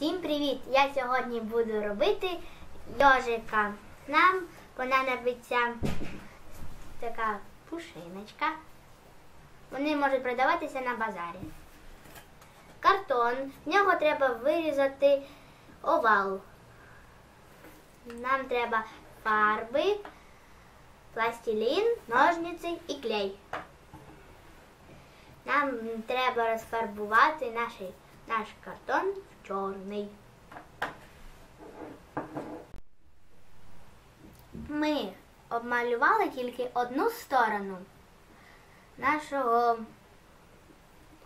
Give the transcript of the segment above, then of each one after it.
Всім привіт! Я сьогодні буду робити йожика. Нам понадобиться така пушиночка. Вони можуть продаватися на базарі. Картон. З нього треба вирізати овал. Нам треба фарби, пластилін, ножниці і клей. Нам треба розфарбувати наш, наш картон в чорний. Ми обмалювали тільки одну сторону нашого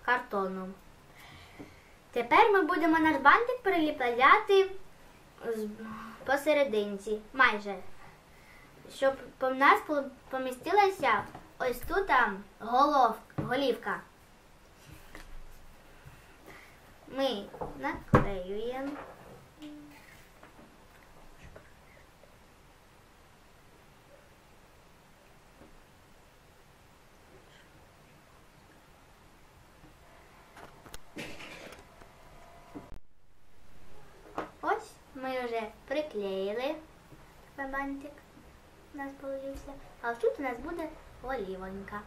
картону. Тепер ми будемо наш бантик приліпляти посерединці, майже. Щоб по нас помістилася ось тут там голівка. Ми наклеюємо. Ось ми вже приклеїли бантик. У нас получився. А тут у нас буде олівонька.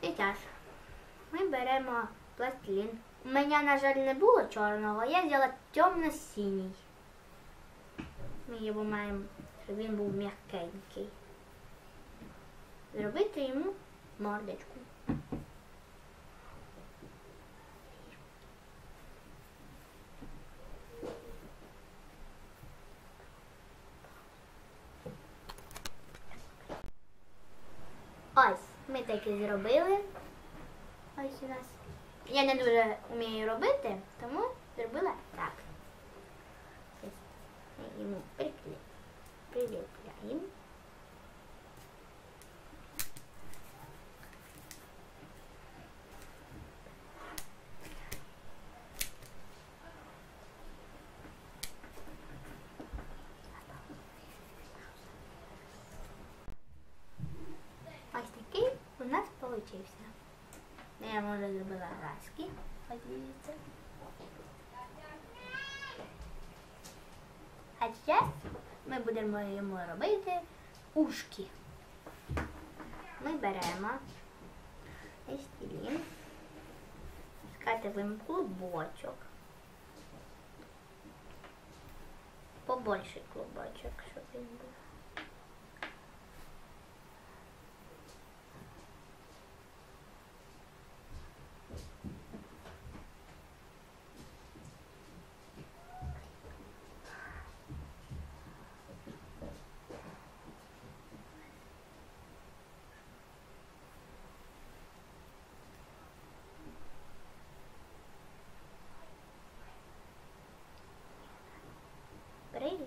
І так, ми беремо пластилін. У мене, на жаль, не було чорного, я взяла темно-синій. Ми його маємо, щоб він був м'якенький. Зробити йому мордочку. Ось, ми так і зробили. Ось у нас. Я не дуже вмію робити, тому зробила так. Йому прикле... приліпляємо. Ось такий у нас получився. Я може зробила глазки. Подивіться. А зараз ми будемо йому робити ушки. Ми беремо стілін, скатуємо клубочок. Побольший клубочок, щоб він був.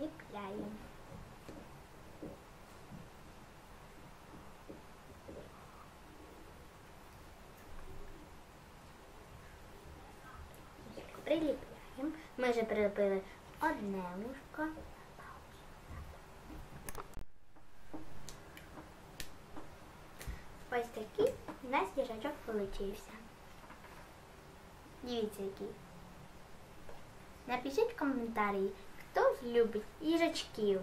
Приліпляємо. Приліпляємо. Ми вже прилепили одне вушко. Ось такий у нас їжачок получився. Дивіться який. Напишіть в коментарі, хто любить їжачків.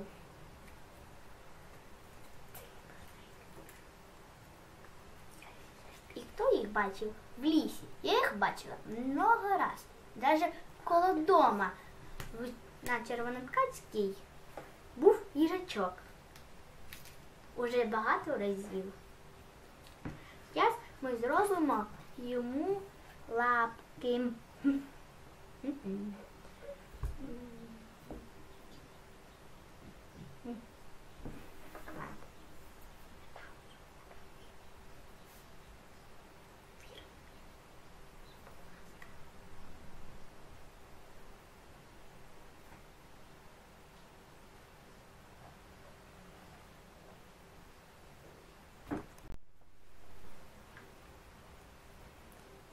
І хто їх бачив в лісі? Я їх бачила много раз. Навіть коло дома на Червоноткацькій був їжачок. Уже багато разів. Зараз ми зробимо йому лапки. М-м.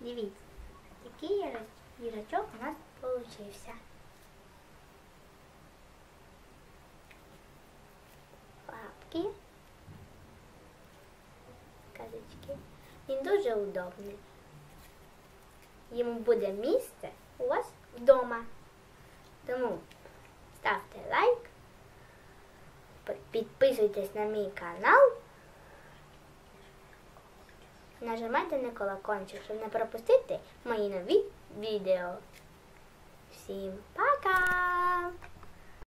Дивіться, який їжа- їжачок у нас получився. Лапки. Казочки. Він дуже удобний. Йому буде місце у вас вдома. Тому ставте лайк, підписуйтесь на мій канал, нажимайте на колокольчик, щоб не пропустити мої нові відео. Всім пока!